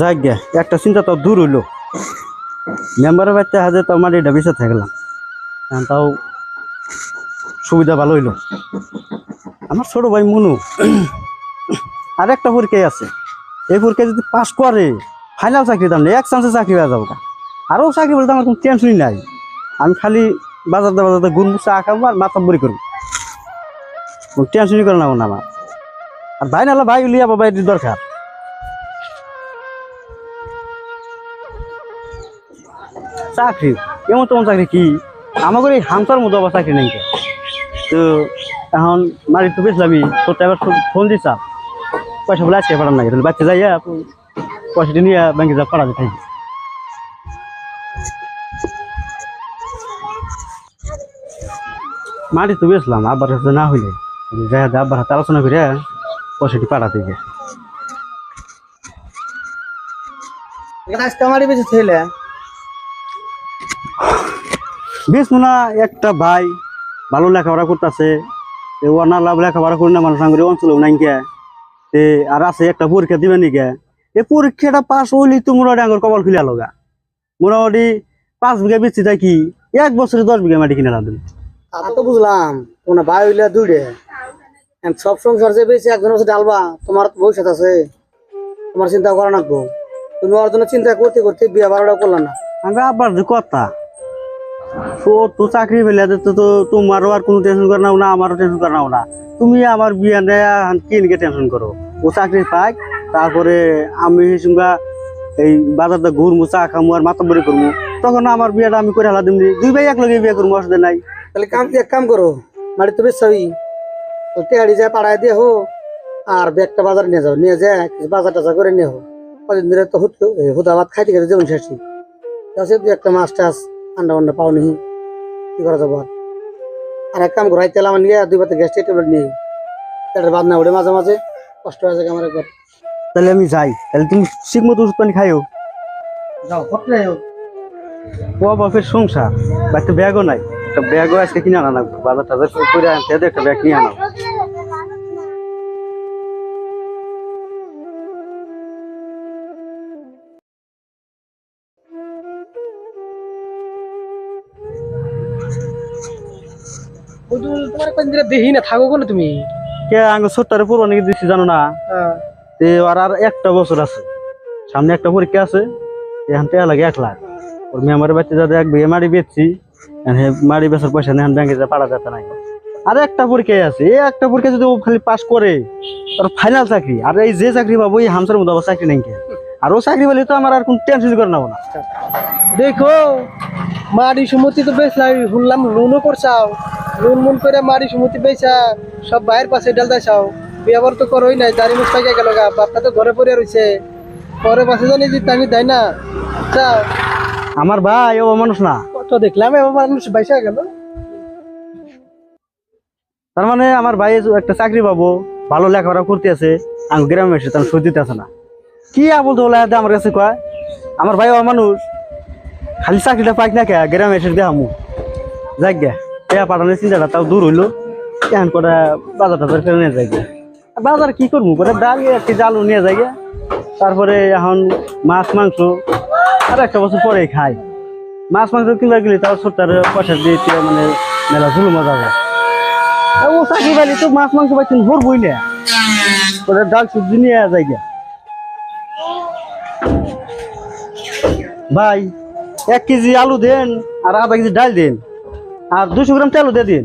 যাক একটা চিন্তা তো দূর হইল। মেম্বারের বাড়িতে হাজে তো আমার এটা বেঁচে থাকলাম। তাও সুবিধা ভালো হইল। আমার ছোট ভাই মনু আর একটা পরীক্ষায় আছে। এই পরীক্ষায় যদি পাস করে ফাইনাল চাকরি নেই, এক চান্সে চাকরি হয়ে যাব। আরও চাকরি বলতে আমার কোনো টেনশনই নাই। আমি খালি বাজারতে বাজারতে ঘুরবো, চা খাব আর মাথা বড়ি করব। কোনো টেনশনই করে না আমার। আর ভাই নাহলে ভাই লিয়া বাবা এটি দরকার। চাকরি? এমন তেমন চাকরি কি? আমাদের এই হামসার মতো আবার চাকরি নেই। তো এখন মারি তো বেসলামই তোর এবার ফোন দিস পয়সা বলে আজকে পাঠান নাই, তাহলে বাচ্চা যাইয়া পয়সাটি নিয়ে ব্যাংকে যা পাঠাতে থাকি মাটি তো বেসলাম আব্বার কাছে না হইলে। যাই আব্বার হাতে আলোচনা করে পয়সাটি পাঠাতে গিয়ে আজকে আমারই বেশি ছেলে। বেশ মনে একটা ভাই ভালো লেখাপড়া করতেছে। ওনার লাভ লেখাপড়া করি না মানুষ আঙ্গুরি অঞ্চলেও নাই কে তে আর আছে একটা পরীক্ষা দিবে নিকে এই পরীক্ষাটা পাস হইলি তো মোটামুটি আঙ্গুর কপাল খুলে লগা মোটামুটি পাঁচ বিঘা বেশি থাকি এক বছরে দশ বিঘা মাটি কিনে রাখবেন তা তো বুঝলাম তোমার ভাই হইলে দুইটে সব সংসার যে বেশি একজন হচ্ছে ডালবা তোমার ভবিষ্যৎ আছে। তোমার চিন্তা করা নাকবো তুমি ওর জন্য চিন্তা করতে করতে বিয়ে বারোটা করলা না। আমি আবার যে কথা তো তো চাকরি পেলে তো তো তোমারও আর কোনো টেনশন করে নাও না, আমারও টেনশন করে নাও না। তুমি আমার বিয়ে নেয়া কিনকে টেনশন করো? ও চাকরি পাই তারপরে আমি সঙ্গা এই বাজারটা ঘুরবো চা খামু আর বড়ি করব তখন আমার বিয়েটা আমি করে হালা দিমনি দুই ভাই এক লগে বিয়ে করব অসুবিধা নাই। তাহলে কাম এক কাম করো মাটি তো বেশ সবই তো তেহাড়ি যায় পাড়ায় দিয়ে হো, আর ব্যাগটা বাজার নিয়ে যাও। নিয়ে যায়, কিছু বাজার টাজার করে নিয়ে হো। কদিন ধরে তো হুট হুদা ভাত খাইতে গেলে যেমন শেষই। তাছাড়া দুই একটা মাছ টাছ আন্ডা আন্ডা পাও নি কি করা যাব আর? এক কাম করো হাই তেল আমার নিয়ে দুই পাতে গ্যাস ট্যাবলেট নিয়ে পেটের বাদ না উঠে মাঝে মাঝে কষ্ট হয়ে যায় আমার একবার। তাহলে আমি যাই। তাহলে তুমি ঠিক মতো ওষুধ পানি খাইও। যাও হটলে ও বাপের সংসার। বাড়িতে ব্যাগও নাই। একটা ব্যাগও আজকে কিনে আনা লাগবে। বাজার টাজার করে আনতে একটা ব্যাগ নিয়ে আনা তোমার কোন দিনে দেখি না থাকো কোন তুমি? কে আঙ্গ নাকি জানো না? তে আর আর একটা বছর আছে। সামনে একটা পরীক্ষা আছে এখান থেকে লাগে এক লাখ। ওর মেয়ে বাচ্চা যাতে এক বিঘে মাড়ি বেচছি মাড়ি বেচার পয়সা নেই ব্যাংকে যা পাড়া যেতে নাই। আর একটা পরীক্ষায় আছে এই একটা পরীক্ষা যদি ও খালি পাস করে তার ফাইনাল চাকরি। আর এই যে চাকরি পাবো এই হামসার আবার চাকরি নাই কে। আর ও চাকরি পেলে তো আমার আর কোন টেনশন করে নেব না। দেখো মাড়ি সুমতি তো বেশ লাগে শুনলাম লোনও করছাও। লোন মন করে মাড়ি সুমতি বেচা সব বাইরের পাশে ডাল দাইছাও বিয়াবার তো করোই নাই দাড়ি মুস্তাকে গেল গা বাপটা তো ঘরে পড়ে রয়েছে পরে পাশে জানি যে আমি দেয় না। যাও আমার ভাই ও মানুষ না। কত দেখলাম এবার মানুষ বাইসা গেল। তার মানে আমার ভাই একটা চাকরি পাবো ভালো লেখাপড়া করতে আছে আমি গ্রামে এসে তার সুদ দিতে আছে না। কি আবল তো বলে আমার কাছে কয়? আমার ভাই ও মানুষ খালি চাকরিটা পাইক না কে গ্রামে এসে দেখামু। যাক গে। টেয়া পাঠানোর চিন্তাটা তাও দূর হইল। এখন করে বাজার টাজার করে নিয়ে যাই। বাজার কি করব? করে ডাল এক কেজি আলু নিয়ে যাই তারপরে এখন মাছ, মাংস আর একটা বছর পরে খাই। মাছ, মাংস কিনবা গেলে তাও ছোট্টার পয়সা দিয়ে মানে মেলা ঝুলু মজা যায় ও চাকরি পাইলে তো মাছ, মাংস পাইছেন ভরবই না। ওটা ডাল, সবজি নিয়ে গিয়া ভাই, এক কেজি আলু দেন আর আধা কেজি ডাল দেন। আর দুশো গ্রাম তেলও দিয়ে দিন।